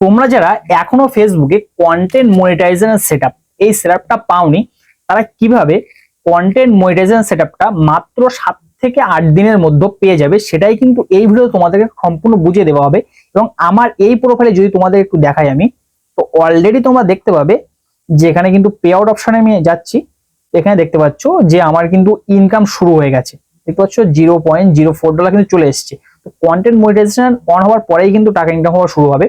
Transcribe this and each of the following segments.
তোমরা যারা এখনও ফেসবুকে কন্টেন্ট মনিটাইজেশন সেটআপ এই সেটআপটা পাওনি, তারা কীভাবে কন্টেন্ট মনিটাইজেশন সেটআপটা মাত্র সাত থেকে আট দিনের মধ্যে পেয়ে যাবে, সেটাই কিন্তু এই ভিডিও তোমাদেরকে সম্পূর্ণ বুঝিয়ে দেওয়া হবে। এবং আমার এই প্রোফাইলে যদি তোমাদের একটু দেখাই আমি, তো অলরেডি তোমরা দেখতে পাবে যে এখানে কিন্তু পে আউট অপশানে আমি যাচ্ছি। এখানে দেখতে পাচ্ছ যে আমার কিন্তু ইনকাম শুরু হয়ে গেছে। দেখতে পাচ্ছ zero point zero four dollar কিন্তু চলে এসছে। তো কন্টেন্ট মনিটাইজেশন অন হওয়ার পরেই কিন্তু টাকা ইনকাম হওয়া শুরু হবে।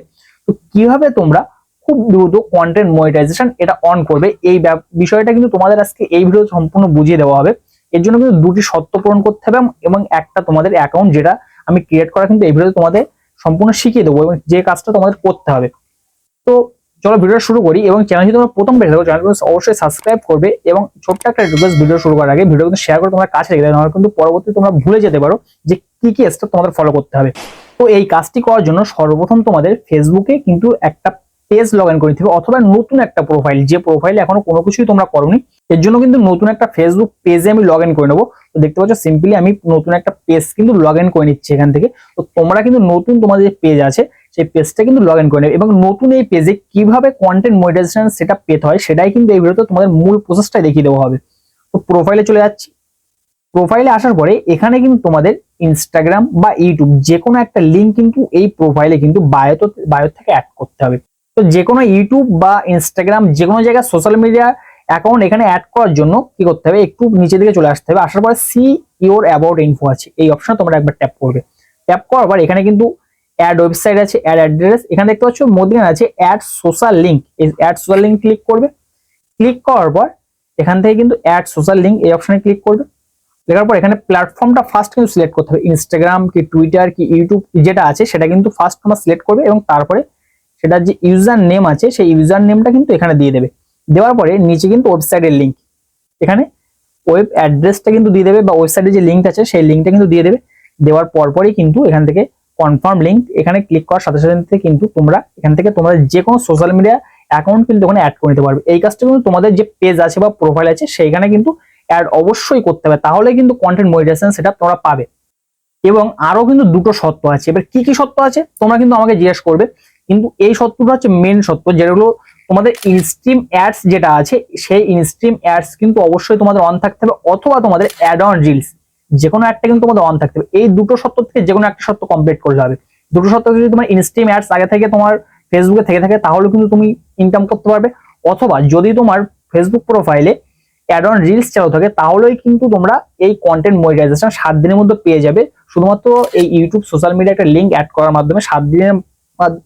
তো কীভাবে তোমরা খুব দ্রুত কন্টেন্ট মনিটাইজেশন এটা অন করবে? এই বিষয়টা কিন্তু তোমাদের আজকে এই ভিডিও সম্পূর্ণ বুঝিয়ে দেওয়া হবে। এর জন্য কিন্তু দুটি শর্ত পূরণ করতে হবে এবং একটা তোমাদের অ্যাকাউন্ট যেটা আমি ক্রিয়েট করা কিন্তু এই ভিডিওতে তোমাদের সম্পূর্ণ শিখিয়ে দেবো এবং যে কাজটা তোমাদের করতে হবে। তো চলো ভিডিও শুরু করি এবং চ্যানেল যদি তোমরা প্রথম পেয়ে থাকো চ্যানেলকে অবশ্যই সাবস্ক্রাইব করবে এবং ছোট্ট একটা রিকোয়েস্ট ভিডিও শুরু করার আগে ভিডিও কিন্তু শেয়ার করে তোমার কাছে রেখে দেবে কিন্তু পরবর্তী তোমরা ভুলে যেতে পারো যে কি কি স্টেপ তোমাদের ফলো করতে হবে। তো এই কাজটি করার জন্য সর্বপ্রথম তোমাদের ফেসবুকে কিন্তু একটা পেজ লগ ইন করে নিতে হবে অথবা নতুন একটা প্রোফাইল যে প্রোফাইলে এখনও কোনো কিছুই তোমরা করোনি, এর জন্য কিন্তু নতুন একটা ফেসবুক পেজে আমি লগ ইন করে নেব। তো দেখতে পাচ্ছ সিম্পলি আমি নতুন একটা পেজ কিন্তু লগ ইন করে নিচ্ছি এখান থেকে। তো তোমরা কিন্তু নতুন তোমাদের যে পেজ আছে সেই পেজটা কিন্তু লগ ইন করে নেবে। এবং নতুন এই পেজে কীভাবে কন্টেন্ট মনিটাইজেশন সেটা পেতে হয়, সেটাই কিন্তু এই ভিডিওতে তোমাদের মূল প্রসেসটাই দেখিয়ে দেওয়া হবে। তো প্রোফাইলে চলে যাচ্ছি। প্রোফাইলে আসার পরে এখানে কিন্তু তোমাদের ইনস্টাগ্রাম বা ইউটিউব যে কোনো একটা লিঙ্ক কিন্তু এই প্রোফাইলে কিন্তু বায়ো বায়ো থেকে অ্যাড করতে হবে। তো যে কোনো ইউটিউব বা ইনস্টাগ্রাম যে কোনো জায়গায় সোশ্যাল মিডিয়া অ্যাকাউন্ট এখানে অ্যাড করার জন্য কি করতে হবে? একটু নিচে দিকে চলে আসতে হবে। আসার পরে সি ইওর অ্যাবাউট ইনফো আছে। এই অপশনে তোমরা একবার ট্যাপ করবে। ট্যাপ করার পর এখানে কিন্তু অ্যাড ওয়েবসাইট আছে অ্যাড অ্যাড্রেস এখানে দেখতে পাচ্ছ মধ্যখানে আছে অ্যাড সোশ্যাল লিঙ্ক এই অ্যাড সোশ্যাল লিঙ্ক ক্লিক করবে। ক্লিক করার পর এখান থেকে কিন্তু অ্যাড সোশ্যাল লিঙ্ক এই অপশনে ক্লিক করবে। লেখার পর এখানে প্ল্যাটফর্মটা ফার্স্ট কিন্তু সিলেক্ট করতে হবে। ইনস্টাগ্রাম কি টুইটার কি ইউটিউব যেটা আছে সেটা কিন্তু ফার্স্ট তোমরা সিলেক্ট করবে এবং তারপরে সেটার যে ইউজার নেম আছে সেই ইউজার নেমটা কিন্তু এখানে দিয়ে দেবে। দেওয়ার পরে নিচে কিন্তু ওয়েবসাইটের লিঙ্ক এখানে ওয়েব অ্যাড্রেসটা কিন্তু দিয়ে দেবে বা ওয়েবসাইটে যে লিঙ্ক আছে সেই লিঙ্কটা কিন্তু দিয়ে দেবে। দেওয়ার পরপরই কিন্তু এখান থেকে কনফার্ম লিঙ্ক এখানে ক্লিক করার সাথে সাথে কিন্তু তোমরা, এখান থেকে তোমরা যে কোনো সোশ্যাল মিডিয়া অ্যাকাউন্ট কিন্তু ওখানে অ্যাড করে নিতে পারবে। এই কাজটা কিন্তু তোমাদের যে পেজ আছে বা প্রোফাইল আছে, সেইখানে কিন্তু অ্যাড অবশ্যই করতে হবে। তাহলে কিন্তু কন্টেন্ট মনিটাইজেশন সেটা তোমরা পাবে। এবং আরও কিন্তু দুটো সত্য আছে। এবার কি কি সত্য আছে? তোমরা কিন্তু আমাকে জিজ্ঞেস করবে। কিন্তু এই সত্যটা হচ্ছে মেন সত্য, যেগুলো তোমাদের ইনস্ট্রিম অ্যাডস যেটা আছে, সেই ইনস্ট্রিম অ্যাডস কিন্তু অবশ্যই তোমাদের অন থাকতে হবে, অথবা তোমাদের অ্যাড অন রিলস যে কোনো একটা কিন্তু তোমাদের অন থাকতে হবে। এই দুটো সত্য থেকে যে কোনো একটা সত্য কমপ্লিট করতে হবে দুটো সত্য যদি তোমার ইনস্ট্রিম অ্যাডস আগে থেকে তোমার ফেসবুকে থেকে থাকে, তাহলে কিন্তু তুমি ইনকাম করতে পারবে। অথবা যদি তোমার ফেসবুক প্রোফাইলে অ্যাড অন রিলস চালু থাকে, তাহলেই কিন্তু তোমরা এই কন্টেন্ট মনিটাইজেশন সাত দিনের মধ্যে পেয়ে যাবে। শুধুমাত্র এই ইউটিউব সোশ্যাল মিডিয়া একটা লিঙ্ক অ্যাড করার মাধ্যমে সাত দিনের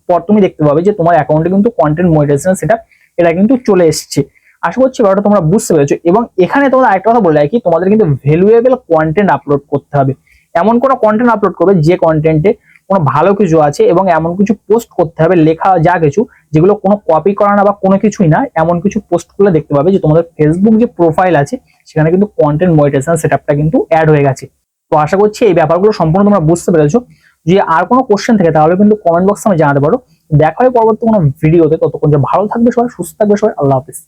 পর তুমি দেখতে পাবে যে তোমার অ্যাকাউন্টে কিন্তু কন্টেন্ট মনিটাইজেশন সেটা, এটা কিন্তু চলে এসছে। আশা করছি ব্যাপারটা তোমরা বুঝতে পেরেছ। এবং এখানে তোমরা আরেকটা কথা বলে রাখি, তোমাদের কিন্তু ভ্যালুয়েবল কন্টেন্ট আপলোড করতে হবে। এমন কোনো কন্টেন্ট আপলোড করবে যে কন্টেন্টে কোনো ভালো কিছু আছে এবং এমন কিছু পোস্ট করতে হবে, লেখা যা কিছু, যেগুলো কোনো কপি করা না বা কোনো কিছুই না, এমন কিছু পোস্ট করলে দেখতে পাবে যে তোমাদের ফেসবুক যে প্রোফাইল আছে, সেখানে কিন্তু কন্টেন্ট মনিটাইজেশন সেটআপটা কিন্তু অ্যাড হয়ে গেছে। তো আশা করছি এই ব্যাপারগুলো সম্পূর্ণ তোমরা বুঝতে পেরেছ। যদি আর কোনো কোশ্চেন থাকে, তাহলে কিন্তু কমেন্ট বক্সে আমি জানাতে পারো। দেখা হয় পরবর্তী কোনো ভিডিওতে ততক্ষণ যে ভালো থাকবে সবাই, সুস্থ থাকবে সবাই, আল্লাহ হাফিজ।